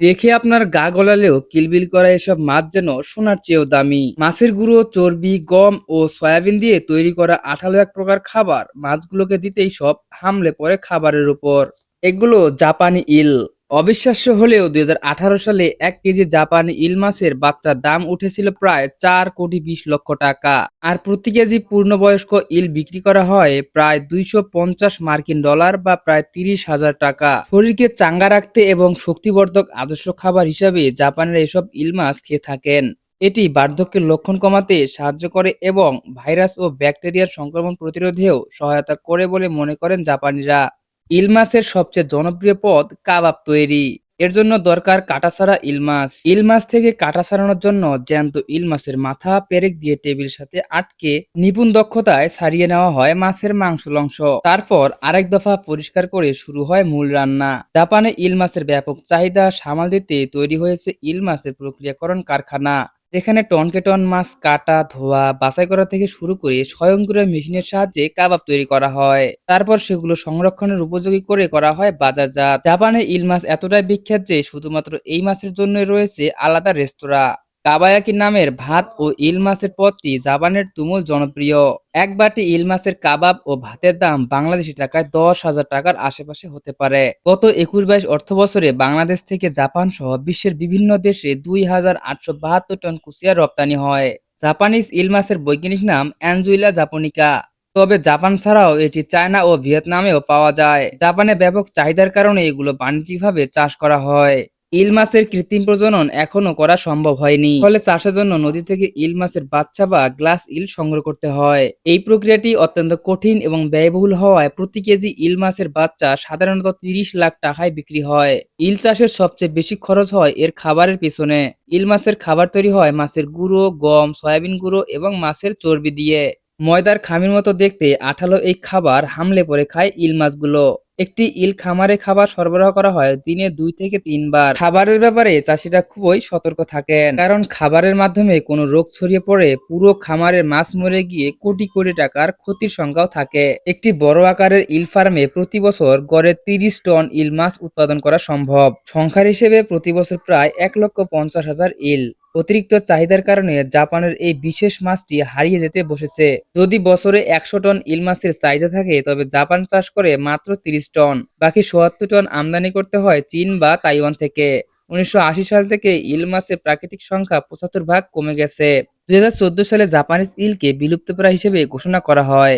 দেখে আপনার গা গলালেও কিলবিল করা এসব মাছ যেন সোনার চেয়েও দামি। মাছের গুঁড়ো, চর্বি, গম ও সয়াবিন দিয়ে তৈরি করা আঠালো এক প্রকার খাবার, মাছগুলোকে দিতেই সব হামলে পড়ে খাবারের উপর। এগুলো জাপানি ইল। অবিশ্বাস্য হলেও দুই হাজার আঠারো সালে এক কেজি জাপানি ইল মাছের বাচ্চার দাম উঠেছিল প্রায় চার কোটি বিশ লক্ষ টাকা। আর প্রতি কেজি পূর্ণবয়স্ক ইল বিক্রি করা হয় প্রায় দুইশো পঞ্চাশ মার্কিন ডলার বা প্রায় তিরিশ হাজার টাকা। শরীরকে চাঙ্গা রাখতে এবং শক্তিবর্ধক আদর্শ খাবার হিসাবে জাপানের এসব ইল মাছ খেয়ে থাকেন। এটি বার্ধক্যের লক্ষণ কমাতে সাহায্য করে এবং ভাইরাস ও ব্যাকটেরিয়ার সংক্রমণ প্রতিরোধেও সহায়তা করে বলে মনে করেন জাপানিরা। ইল মাছের সবচেয়ে জনপ্রিয় পদ কাবাব তৈরি। এর জন্য দরকার কাটা ছাড়া ইল মাছ ইল মাছ থেকে কাটা ছাড়ানোর জন্য জ্যান্ত ইল মাছের মাথা, পেরেক দিয়ে টেবিল সাথে আটকে নিপুণ দক্ষতায় ছাড়িয়ে নেওয়া হয় মাছের মাংস লংশ তারপর আরেক দফা পরিষ্কার করে শুরু হয় মূল রান্না। জাপানে ইল মাছের ব্যাপক চাহিদা সামাল দিতে তৈরি হয়েছে ইল মাছের প্রক্রিয়াকরণ কারখানা। যেখানে টনকে টন মাছ কাটা, ধোয়া, বাছাই করা থেকে শুরু করে স্বয়ংক্রিয় মেশিনের সাহায্যে কাবাব তৈরি করা হয়। তারপর সেগুলো সংরক্ষণের উপযোগী করে করা হয় বাজারজাত। জাপানে ইল মাছ এতটাই বিখ্যাত যে শুধুমাত্র এই মাছের জন্যই রয়েছে আলাদা রেস্তোরাঁ। কাবায়াকি নামের ভাত ও ইল মাছের পদটি জাপানের তুমুল জনপ্রিয়। এক বাটি ইল মাছের কাবাব ও ভাতের দাম বাংলাদেশি টাকায় দশ হাজার টাকার আশেপাশে হতে পারে। গত একুশ বাইশ অর্থ বছরে বাংলাদেশ থেকে জাপান সহ বিশ্বের বিভিন্ন দেশে দুই হাজার আটশো বাহাত্তর টন কুচিয়া রপ্তানি হয়। জাপানিজ ইল মাছের বৈজ্ঞানিক নাম অ্যানজুইলা জাপনিকা। তবে জাপান ছাড়াও এটি চায়না ও ভিয়েতনামেও পাওয়া যায়। জাপানে ব্যাপক চাহিদার কারণে এগুলো বাণিজ্যিকভাবে চাষ করা হয়। ইল মাছের কৃত্রিম প্রজনন এখনও করা সম্ভব হয়নি। ফলে চাষের জন্য নদী থেকে ইল মাছের বাচ্চা বা গ্লাস ইল সংগ্রহ করতে হয়। এই প্রক্রিয়াটি অত্যন্ত কঠিন এবং ব্যয়বহুল হওয়ায় প্রতি কেজি ইল মাছের বাচ্চা সাধারণত তিরিশ লাখ টাকায় বিক্রি হয়। ইল চাষের সবচেয়ে বেশি খরচ হয় এর খাবারের পিছনে। ইল মাছের খাবার তৈরি হয় মাছের গুঁড়ো, গম, সয়াবিন গুঁড়ো এবং মাছের চর্বি দিয়ে। ময়দার খামির মতো দেখতে আঠালো এই খাবার হামলে পরে খায় ইল মাছগুলো একটি ইল খামারে খাবার সরবরাহ করা হয়, দিনে দুই থেকে তিনবার। খাবারের ব্যাপারে চাষিরা খুবই সতর্ক থাকেন। কারণ খাবারের মাধ্যমে কোনো রোগ ছড়িয়ে পড়ে, পুরো খামারের মাছ মরে গিয়ে কোটি কোটি টাকার ক্ষতির সংখ্যাও থাকে। একটি বড় আকারের ইল ফার্মে প্রতি বছর গড়ে তিরিশ টন ইল মাছ উৎপাদন করা সম্ভব। সংখ্যার হিসেবে প্রতি বছর প্রায় এক লক্ষ পঞ্চাশ হাজার ইল। অতিরিক্ত চাহিদার কারণে জাপানের এই বিশেষ মাছটি হারিয়ে যেতে বসেছে। যদি বছরে একশো টন ইল মাছের চাহিদা থাকে, তবে জাপান চাষ করে মাত্র তিরিশ টন, বাকি সোয়াত্তর টন আমদানি করতে হয় চীন বা তাইওয়ান থেকে। উনিশশো আশি সাল থেকে ইল মাছের প্রাকৃতিক সংখ্যা পঁচাত্তর ভাগ কমে গেছে। দুই হাজার চোদ্দ সালে জাপানিজ ইলকে বিলুপ্তপ্রায় হিসেবে ঘোষণা করা হয়।